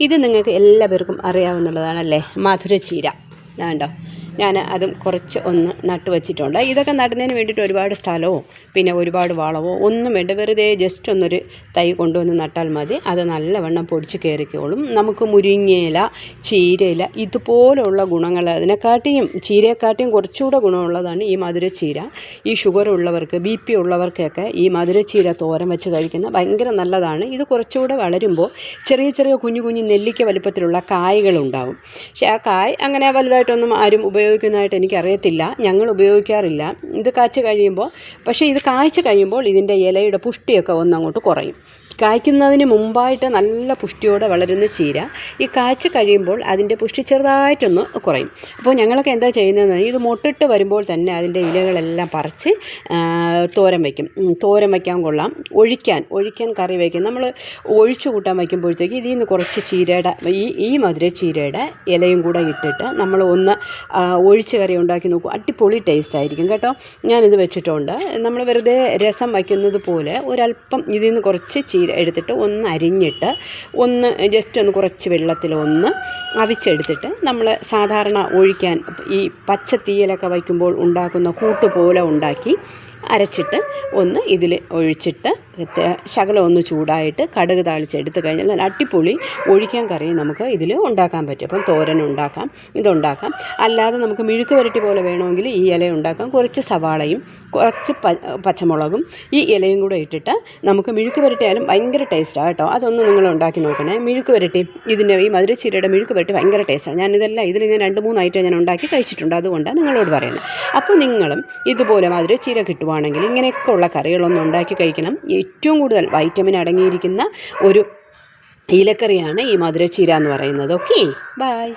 ഇത് നിങ്ങൾക്ക് എല്ലാവർക്കും അറിയാവുന്നതാണല്ലേ മധുരച്ചീര വേണ്ടോ ഞാൻ അതും കുറച്ച് ഒന്ന് നട്ട് വെച്ചിട്ടുണ്ട്. ഇതൊക്കെ നടുന്നതിന് വേണ്ടിയിട്ട് ഒരുപാട് സ്ഥലവും പിന്നെ ഒരുപാട് വളവോ ഒന്നും വേണ്ട. വെറുതെ ജസ്റ്റ് ഒന്നൊരു തൈ കൊണ്ടുവന്ന് നട്ടാൽ മതി. അത് നല്ലവണ്ണം പൊടിച്ച് കയറിക്കോളും നമുക്ക് മുരിങ്ങയില ചീരയില ഇതുപോലുള്ള ഗുണങ്ങൾ അതിനെക്കാട്ടിയും ചീരയെക്കാട്ടിയും കുറച്ചുകൂടെ ഗുണമുള്ളതാണ് ഈ മധുരച്ചീര. ഈ ഷുഗർ ഉള്ളവർക്ക് ബി പി ഉള്ളവർക്കൊക്കെ ഈ മധുരച്ചീര തോരൻ വെച്ച് കഴിക്കുന്നത് ഭയങ്കര നല്ലതാണ്. ഇത് കുറച്ചുകൂടെ വളരുമ്പോൾ ചെറിയ ചെറിയ കുഞ്ഞു കുഞ്ഞു നെല്ലിക്ക വലുപ്പത്തിലുള്ള കായകളുണ്ടാവും പക്ഷേ ആ കായ് അങ്ങനെ വലുതായിട്ടൊന്നും ആരും ഉപയോഗിക്കുന്നതായിട്ട് എനിക്കറിയത്തില്ല. ഞങ്ങൾ ഉപയോഗിക്കാറില്ല. ഇത് കാച്ച് കഴിയുമ്പോൾ പക്ഷേ ഇത് കായ്ച്ച് കഴിയുമ്പോൾ ഇതിന്റെ ഇലയുടെ പുഷ്ടിയൊക്കെ ഒന്നങ്ങോട്ട് കുറയും. കായ്ക്കുന്നതിന് മുമ്പായിട്ട് നല്ല പുഷ്ടിയോടെ വളരുന്ന ചീര ഈ കായ്ച്ച് കഴിയുമ്പോൾ അതിന്റെ പുഷ്ടി ചെറുതായിട്ടൊന്ന് കുറയും. അപ്പോൾ ഞങ്ങളൊക്കെ എന്താ ചെയ്യുന്നതെന്ന് ഇത് മുട്ടിട്ട് വരുമ്പോൾ തന്നെ അതിന്റെ ഇലകളെല്ലാം പറിച്ച് തോരൻ വയ്ക്കും. തോരൻ വയ്ക്കാൻ കൊള്ളാം. ഒഴിക്കാൻ ഒഴിക്കാൻ കറി വയ്ക്കും. നമ്മൾ ഒഴിച്ചു കൂട്ടാൻ വയ്ക്കുമ്പോഴത്തേക്ക് ഇതിൽ നിന്ന് കുറച്ച് ചീരയുടെ ഈ ഈ മധുര ചീരയുടെ ഇലയും കൂടെ ഇട്ടിട്ട് നമ്മൾ ഒന്ന് ഒഴിച്ച് കറി ഉണ്ടാക്കി നോക്കും. അടിപൊളി ടേസ്റ്റ് ആയിരിക്കും കേട്ടോ. ഞാനിത് വെച്ചിട്ടുണ്ട്. നമ്മൾ വെറുതെ രസം വയ്ക്കുന്നത് പോലെ ഒരല്പം ഇതിൽ നിന്ന് കുറച്ച് ചീര എടുത്തിട്ട് ഒന്ന് അരിഞ്ഞിട്ട് ഒന്ന് ജസ്റ്റ് ഒന്ന് കുറച്ച് വെള്ളത്തിൽ ഒന്ന് അവിച്ചെടുത്തിട്ട് നമ്മൾ സാധാരണ ഒഴിക്കാൻ ഈ പച്ച തീയലൊക്കെ വയ്ക്കുമ്പോൾ ഉണ്ടാക്കുന്ന കൂട്ട് പോലെ ഉണ്ടാക്കി അരച്ചിട്ട് ഒന്ന് ഇതിൽ ഒഴിച്ചിട്ട് ശകലം ഒന്ന് ചൂടായിട്ട് കടുക് താളിച്ച് എടുത്തു കഴിഞ്ഞാൽ നല്ല അട്ടിപ്പൊളി ഒഴിക്കാൻ കറി നമുക്ക് ഇതിൽ ഉണ്ടാക്കാൻ പറ്റും. അപ്പം തോരൻ ഉണ്ടാക്കാം ഇതുണ്ടാക്കാം. അല്ലാതെ നമുക്ക് മിഴുക്ക് വരട്ടി പോലെ വേണമെങ്കിൽ ഈ ഇല ഉണ്ടാക്കാം. കുറച്ച് സവാളയും കുറച്ച് പച്ചമുളകും ഈ ഇലയും കൂടെ ഇട്ടിട്ട് നമുക്ക് മിഴുക്ക് വരട്ടിയാലും ഭയങ്കര ടേസ്റ്റാണ് കേട്ടോ. അതൊന്ന് നിങ്ങൾ ഉണ്ടാക്കി നോക്കണേ. മിഴുക്ക് വരട്ടി ഇതിന്റെ ഈ മധുരച്ചീരയുടെ മിഴുക്ക് വരട്ടി ഭയങ്കര ടേസ്റ്റാണ് ഞാനിതെല്ലാം ഇതിൽ ഞാൻ രണ്ട് മൂന്ന് ഐറ്റം ഞാൻ ഉണ്ടാക്കി കഴിച്ചിട്ടുണ്ട്. അതുകൊണ്ടാണ് നിങ്ങളോട് പറയുന്നത്. അപ്പോൾ നിങ്ങളും ഇതുപോലെ മധുരച്ചീര കിട്ടുവാണെങ്കിൽ ഇങ്ങനെയൊക്കെ ഉള്ള കറികളൊന്നും ഉണ്ടാക്കി കഴിക്കണം. ഏറ്റവും കൂടുതൽ വൈറ്റമിൻ അടങ്ങിയിരിക്കുന്ന ഒരു ഇലക്കറിയാണ് ഈ മധുരച്ചീര എന്ന് പറയുന്നത്. Okay bye